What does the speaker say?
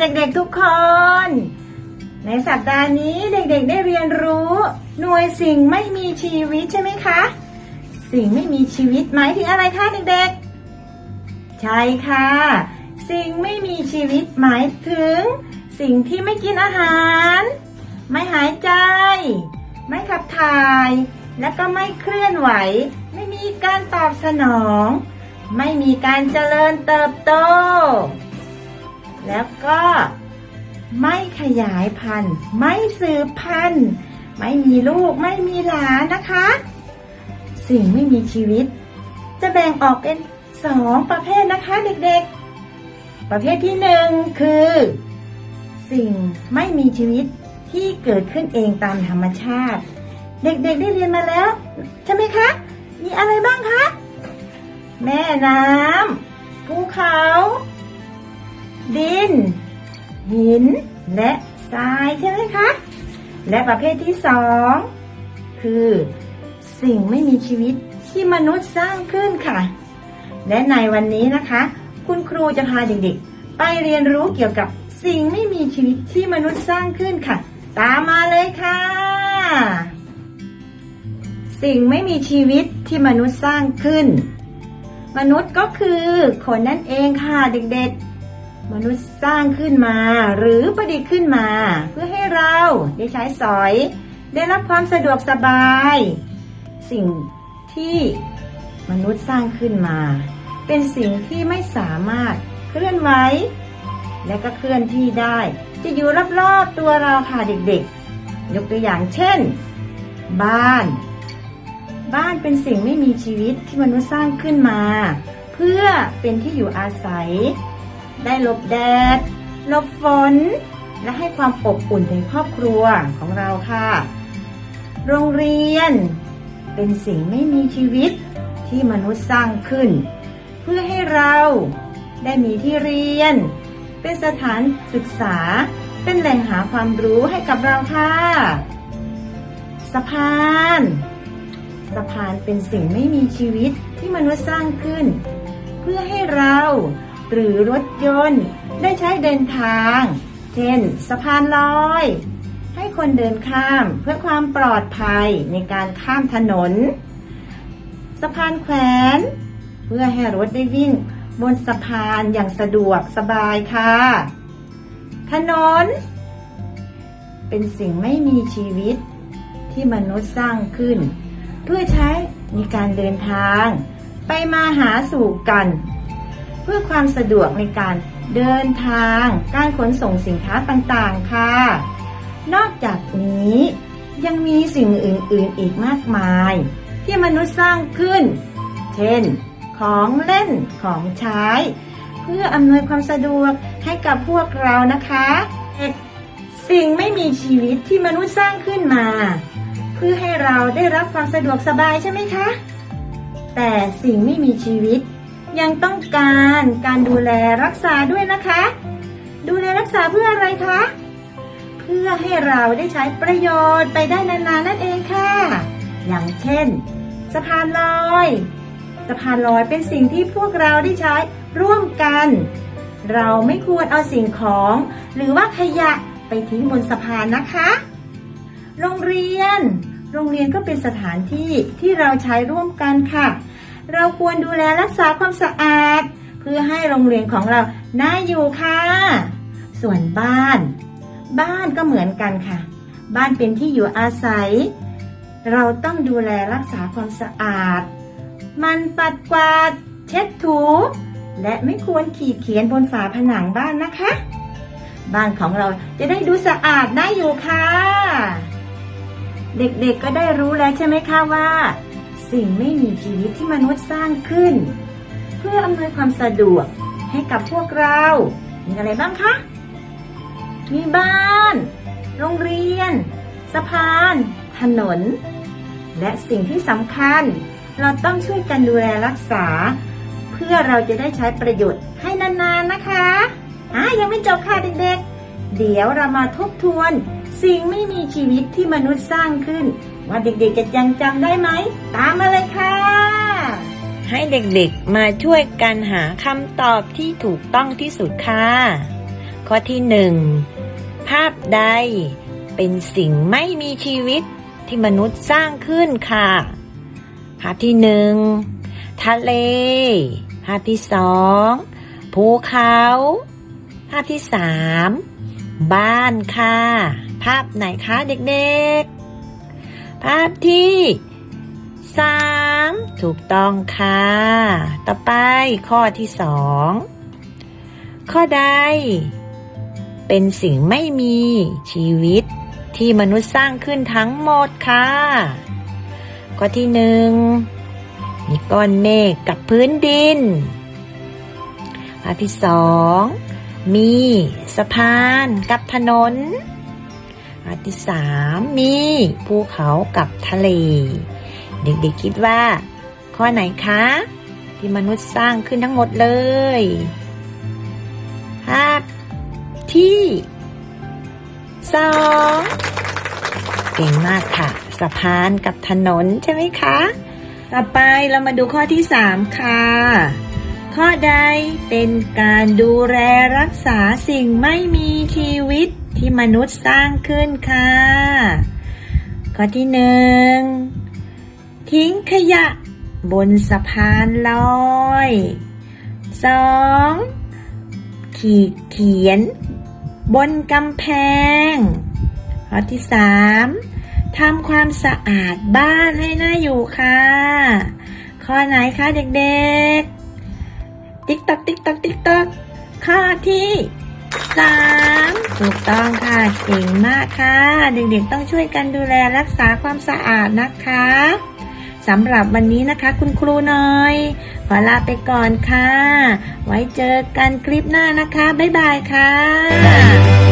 เด็กๆทุกคน ในสัปดาห์นี้เด็กๆได้เรียนรู้ หน่วยสิ่งไม่มีชีวิตใช่ไหมคะ สิ่งไม่มีชีวิตหมายถึงอะไรคะเด็กๆ ใช่ค่ะ สิ่งไม่มีชีวิตหมายถึง สิ่งที่ไม่กินอาหาร ไม่หายใจ ไม่ขับถ่าย และก็ไม่เคลื่อนไหว ไม่มีการตอบสนอง ไม่มีการเจริญเติบโต แล้วก็ไม่ขยายพันธุ์ ไม่สืบพันธุ์ ไม่มีลูกไม่มีหลานนะคะ สิ่งไม่มีชีวิต จะแบ่งออกเป็นสองประเภทนะคะเด็กๆ ประเภทที่หนึ่งคือ สิ่งไม่มีชีวิตที่เกิดขึ้นเองตามธรรมชาติ เด็กๆได้เรียนมาแล้ว ใช่ไหมคะ มีอะไรบ้างคะ แม่น้ำภูเขา ดิน หิน และทรายใช่ไหมคะ และประเภทที่สองคือ สิ่งไม่มีชีวิตที่มนุษย์สร้างขึ้นค่ะ และในวันนี้นะคะ คุณครูจะพาเด็กๆ ไปเรียนรู้เกี่ยวกับสิ่งไม่มีชีวิตที่มนุษย์สร้างขึ้นค่ะ ตามมาเลยค่ะ สิ่งไม่มีชีวิตที่มนุษย์สร้างขึ้น มนุษย์ก็คือคนนั่นเองค่ะเด็กๆ มนุษย์สร้างขึ้นมา หรือประดิษฐ์ขึ้นมา เพื่อให้เราได้ใช้สอย ได้รับความสะดวกสบาย สิ่งที่มนุษย์สร้างขึ้นมา เป็นสิ่งที่ไม่สามารถเคลื่อนไหวและก็เคลื่อนที่ได้ จะอยู่รอบๆตัวเราค่ะเด็กๆ ยกตัวอย่างเช่น บ้าน บ้านเป็นสิ่งไม่มีชีวิตที่มนุษย์สร้างขึ้นมา เพื่อเป็นที่อยู่อาศัย ได้หลบแดดหลบฝน และให้ความอบอุ่นในครอบครัวของเราค่ะ โรงเรียน เป็นสิ่งไม่มีชีวิตที่มนุษย์สร้างขึ้น เพื่อให้เราได้มีที่เรียน เป็นสถานศึกษา เป็นแหล่งหาความรู้ให้กับเราค่ะ สะพานสะพานเป็นสิ่งไม่มีชีวิตที่มนุษย์สร้างขึ้น เพื่อให้เรา หรือรถยนต์ได้ใช้เดินทาง เช่น สะพานลอย ให้คนเดินข้ามเพื่อความปลอดภัยในการข้ามถนน สะพานแขวน เพื่อให้รถได้วิ่งบนสะพานอย่างสะดวกสบายค่ะ ถนน เป็นสิ่งไม่มีชีวิตที่มนุษย์สร้างขึ้น เพื่อใช้ในการเดินทาง ไปมาหาสู่กัน เพื่อความสะดวกในการเดินทาง การขนส่งสินค้าต่างๆ ค่ะ นอกจากนี้ยังมีสิ่งอื่นๆอีกมากมาย ที่มนุษย์สร้างขึ้น เช่น ของเล่นของใช้ เพื่ออำนวยความสะดวกให้กับพวกเรานะคะสิ่งไม่มีชีวิตที่มนุษย์สร้างขึ้นมา เพื่อให้เราได้รับความสะดวกสบายใช่ไหมคะ แต่สิ่งไม่มีชีวิต ยังต้องการการดูแลรักษาด้วยนะคะ ดูแลรักษาเพื่ออะไรคะ เพื่อให้เราได้ใช้ประโยชน์ไปได้นานๆนั่นเองค่ะ อย่างเช่น สะพานลอยสะพานลอยเป็นสิ่งที่พวกเราได้ใช้ร่วมกัน เราไม่ควรเอาสิ่งของ หรือว่าขยะไปทิ้งบนสะพานนะคะ โรงเรียน โรงเรียนก็เป็นสถานที่ที่เราใช้ร่วมกันค่ะ เราควรดูแลรักษาความสะอาด เพื่อให้โรงเรียนของเราน่าอยู่ค่ะ ส่วนบ้าน บ้านก็เหมือนกันค่ะ บ้านเป็นที่อยู่อาศัย เราต้องดูแลรักษาความสะอาด มันปัดกวาด เช็ดถู และไม่ควรขีดเขียนบนฝาผนังบ้านนะคะ บ้านของเราจะได้ดูสะอาดน่าอยู่ค่ะ เด็กๆก็ได้รู้แล้วใช่ไหมคะว่า สิ่งไม่มีชีวิตที่มนุษย์สร้างขึ้น เพื่ออำนวยความสะดวกให้กับพวกเรา มีอะไรบ้างคะ มีบ้าน โรงเรียน สะพาน ถนน และสิ่งที่สำคัญ เราต้องช่วยกันดูแลรักษา เพื่อเราจะได้ใช้ประโยชน์ให้นานๆนะคะอะยังไม่จบค่ะเด็กๆ เดี๋ยวเรามาทบทวน สิ่งไม่มีชีวิตที่มนุษย์สร้างขึ้น ว่าเด็กๆจะยังจำได้ไหม ตามมาเลยค่ะ ให้เด็กๆมาช่วยกันหาคำตอบที่ถูกต้องที่สุดค่ะ ข้อที่หนึ่งภาพใด เป็นสิ่งไม่มีชีวิตที่มนุษย์สร้างขึ้นค่ะ ภาพที่หนึ่งทะเล ภาพที่สองภูเขา ภาพที่สามบ้านค่ะ ภาพไหนคะเด็กๆ ภาพที่สามถูกต้องค่ะ ต่อไปข้อที่สองข้อใด เป็นสิ่งไม่มีชีวิตที่มนุษย์สร้างขึ้นทั้งหมดค่ะ ข้อที่หนึ่งมีก้อนเมฆกับพื้นดิน ข้อที่สองมีสะพานกับถนน ข้อที่สามมีภูเขากับทะเล เด็กๆคิดว่า ข้อไหนคะ ที่มนุษย์สร้างขึ้นทั้งหมดเลยภาพที่สองเก่งมากค่ะ สะพานกับถนนใช่ไหมคะ ต่อไปเรามาดูข้อที่สามค่ะ ข้อใดเป็นการดูแลรักษาสิ่งไม่มีชีวิต ที่มนุษย์สร้างขึ้นค่ะ ข้อที่หนึ่งทิ้งขยะบนสะพานลอยสองขีดเขียน บนกำแพง ข้อที่สามทำความสะอาดบ้านให้น่าอยู่ค่ะ ข้อไหนคะเด็กๆ ติ๊กตอกติ๊กตอกติ๊กตอกข้อที่ สามถูกต้องค่ะเก่งมากค่ะ เด็กๆต้องช่วยกันดูแลรักษาความสะอาดนะคะสำหรับวันนี้นะคะ คุณครูน้อย ขอลาไปก่อนค่ะ ไว้เจอกันคลิปหน้านะคะ บ๊ายบายค่ะ